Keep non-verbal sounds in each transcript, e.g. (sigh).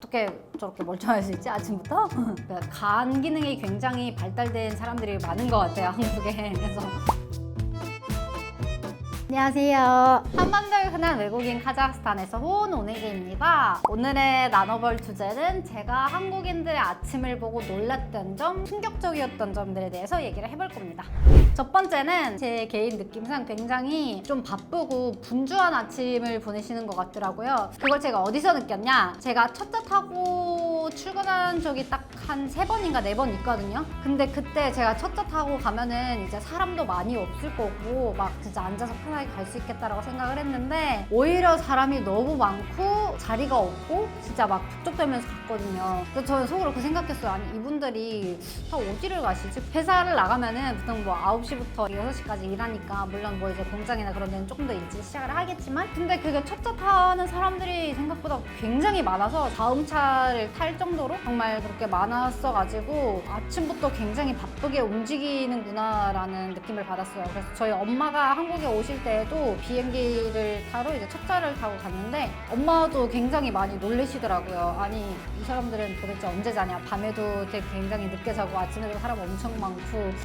어떻게 저렇게 멀쩡할 수 있지 아침부터? (laughs) 그러니까 간 기능이 굉장히 발달된 사람들이 많은 것 같아요 한국에 그래서 안녕하세요. 한반도의 흔한 외국인 카자흐스탄에서 온 오네게입니다. 오늘의 나눠볼 주제는 제가 한국인들의 아침을 보고 놀랐던 점, 충격적이었던 점들에 대해서 얘기를 해볼 겁니다. 첫 번째는 제 개인 느낌상 굉장히 좀 바쁘고 분주한 아침을 보내시는 것 같더라고요. 그걸 제가 어디서 느꼈냐? 제가 첫차 타고 출근한 적이 딱 한 세 번인가 네 번 있거든요. 근데 그때 제가 첫 차 타고 가면은 이제 사람도 많이 없을 거고 막 진짜 앉아서 편하게 갈 수 있겠다라고 생각을 했는데 오히려 사람이 너무 많고 자리가 없고 진짜 막 북적대면서 갔거든요. 그래서 저는 속으로 그 생각했어요. 아니 이분들이 다 어디를 가시지? 회사를 나가면은 보통 뭐 9시부터 6시까지 일하니까 물론 뭐 이제 공장이나 그런 데는 조금 더 일찍 시작을 하겠지만 근데 그게 첫 차 타는 사람들이 생각보다 굉장히 많아서 다음 차를 탈 정도로 정말 그렇게 많았어가지고 아침부터 굉장히 바쁘게 움직이는구나라는 느낌을 받았어요. 그래서 저희 엄마가 한국에 오실 때에도 비행기를 타러 이제 첫 차를 타고 갔는데 엄마도 굉장히 많이 놀라시더라고요. 아니 이 사람들은 도대체 언제 자냐? 밤에도 되게 굉장히 늦게 자고 아침에도 사람 엄청 많고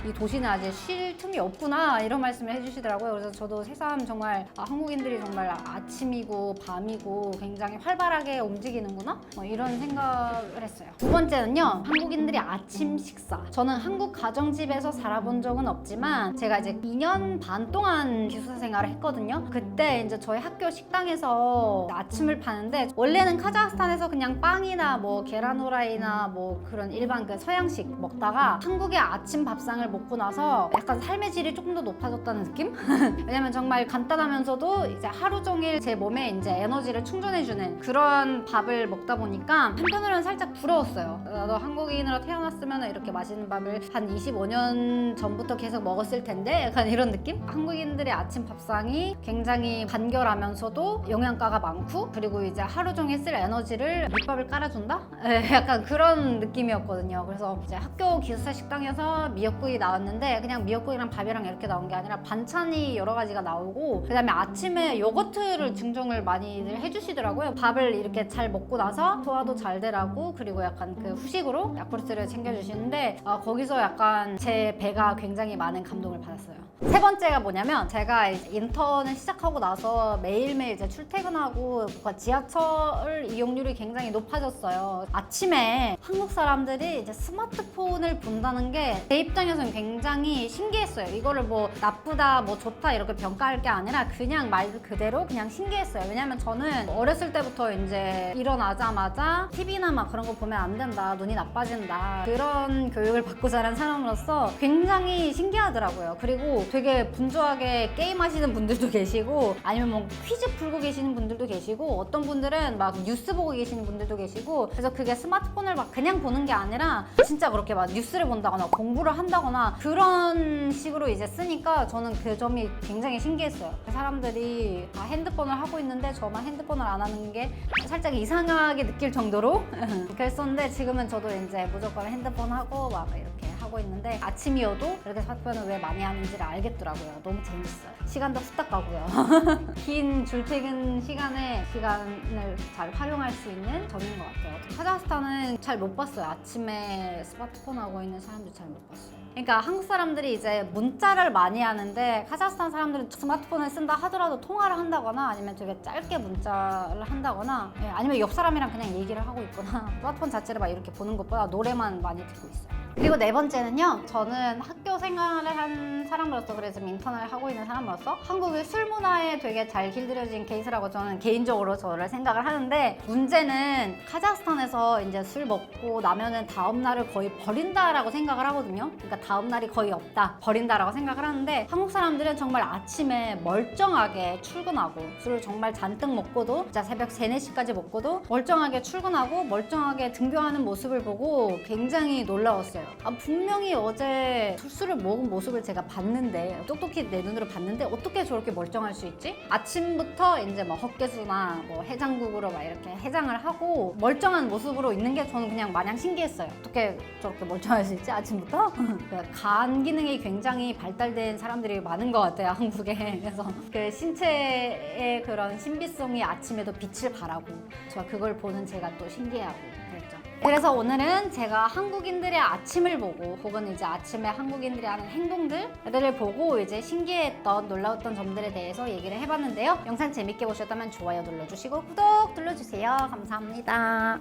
이 도시는 아직 쉴 틈이 없구나 이런 말씀을 해주시더라고요. 그래서 저도 새삼 정말 아, 한국인들이 정말 아침이고 밤이고 굉장히 활발하게 움직이는구나 뭐 이런 생각을 했어요. 두 번째는요 한국인들이 아침 식사. 저는 한국 가정집에서 살아본 적은 없지만 제가 이제 2년 반 동안 기숙사 생활을 했거든요. 그때 이제 저희 학교 식당에서 아침을 파는데 원래는 카자흐스탄에서 그냥 빵이나 뭐 계란 후라이나 뭐 그런 일반 그 서양식 먹다가 한국의 아침 밥상을 먹고 나서 약간 삶의 질이 조금 더 높아졌다는 느낌? (laughs) 왜냐면 정말 간단하면서도 이제 하루 종일 제 몸에 이제 에너지를 충전해주는 그런 밥을 먹다 보니까 한편으로는 살짝 부러웠어요. 나도 한국인으로 태어났으면 이렇게 맛있는 밥을 한 25년 전부터 계속 먹었을 텐데 약간 이런 느낌? 한국인들의 아침 밥상이 굉장히 간결하면서도 영양가가 많고 그리고 이제 하루 종일 쓸 에너지를 밑밥을 깔아준다? (laughs) 예, 약간 그런 느낌이었거든요. 그래서 이제 학교 기숙사 식당에서 미역국이 나왔는데 그냥 미역국이랑 밥이랑 이렇게 나온 게 아니라 반찬이 여러 가지가 나오고 그다음에 아침에 요거트를 증정을 많이들 해주시더라고요. 밥을 이렇게 잘 먹고 나서 소화도 잘 되라고 그리고 약간 그 후식으로 야쿠르트를 챙겨주시는데 아, 거기서 약간 제 배가 굉장히 많은 감동을 받았어요. 세 번째가 뭐냐면 제가 인턴을 시작하고 나서 매일매일 이제 출퇴근하고 뭔가 지하철 이용률이 굉장히 높아졌어요. 아침에 한국 사람들이 이제 스마트폰을 본다는 게 제 입장에서는 굉장히 신기했어요. 이거를 뭐 나쁘다, 뭐 좋다 이렇게 평가할 게 아니라 그냥 말 그대로 그냥 신기했어요. 왜냐면 저는 어렸을 때부터 이제 일어나자마자 TV나 막 그런 거 보면 안 된다, 눈이 나빠진다 그런 교육을 받고 자란 사람으로서 굉장히 신기하더라고요. 그리고 되게 분주하게 게임하시는 분들도 (laughs) 계시고 아니면 뭐 퀴즈 풀고 계시는 분들도 계시고 어떤 분들 은 막 뉴스 보고 계시는 분들도 계시고 그래서 그게 스마트폰을 막 그냥 보는 게 아니라 진짜 그렇게 막 뉴스를 본다거나 공부를 한다거나 그런 식으로 이제 쓰니까 저는 그 점이 굉장히 신기했어요. 그 사람들이 다 핸드폰을 하고 있는데 저만 핸드폰을 안 하는 게 살짝 이상하게 느낄 정도로 (laughs) 그랬었는데 지금은 저도 이제 무조건 핸드폰 하고 막 이렇게 하고 있는데 아침이어도 이렇게 스마트폰을 왜 많이 하는지를 알겠더라고요. 너무 재밌어요. 시간도 후딱 가고요. (laughs) 긴 줄퇴근 시간에 시간을 잘 활용할 수 있는 점인 것 같아요. 카자흐스탄은 잘 못 봤어요. 아침에 스마트폰 하고 있는 사람들 잘 못 봤어요. 그러니까 한국 사람들이 이제 문자를 많이 하는데 카자흐스탄 사람들은 스마트폰을 쓴다 하더라도 통화를 한다거나 아니면 되게 짧게 문자를 한다거나 예, 아니면 옆 사람이랑 그냥 얘기를 하고 있거나 (laughs) 스마트폰 자체를 막 이렇게 보는 것보다 노래만 많이 듣고 있어요. 그리고 네 번째는요, 저는 학 교 생활을 한 사람으로서 그래서 인턴을 하고 있는 사람으로서 한국의 술 문화에 되게 잘 길들여진 케이스라고 저는 개인적으로 저를 생각을 하는데 문제는 카자흐스탄에서 이제 술 먹고 나면은 다음 날을 거의 버린다라고 생각을 하거든요. 그러니까 다음 날이 거의 없다, 버린다라고 생각을 하는데 한국 사람들은 정말 아침에 멀쩡하게 출근하고 술을 정말 잔뜩 먹고도 진짜 새벽 3, 4시까지 먹고도 멀쩡하게 출근하고 멀쩡하게 등교하는 모습을 보고 굉장히 놀라웠어요. 아, 분명히 어제 술을 먹은 모습을 제가 봤는데 똑똑히 내 눈으로 봤는데 어떻게 저렇게 멀쩡할 수 있지? 아침부터 이제 뭐 헛개수나 뭐 해장국으로 막 이렇게 해장을 하고 멀쩡한 모습으로 있는 게 저는 그냥 마냥 신기했어요. 어떻게 저렇게 멀쩡할 수 있지? 아침부터? (laughs) 그간 기능이 굉장히 발달된 사람들이 많은 것 같아요 한국에. (laughs) 그래서 그 신체의 그런 신비성이 아침에도 빛을 발하고 저 그걸 보는 제가 또 신기해하고 그랬죠. 그래서 오늘은 제가 한국인들의 아침을 보고 혹은 이제 아침에 한국인들이 하는 행동들을 보고 이제 신기했던 놀라웠던 점들에 대해서 얘기를 해봤는데요. 영상 재밌게 보셨다면 좋아요 눌러주시고 구독 눌러주세요. 감사합니다.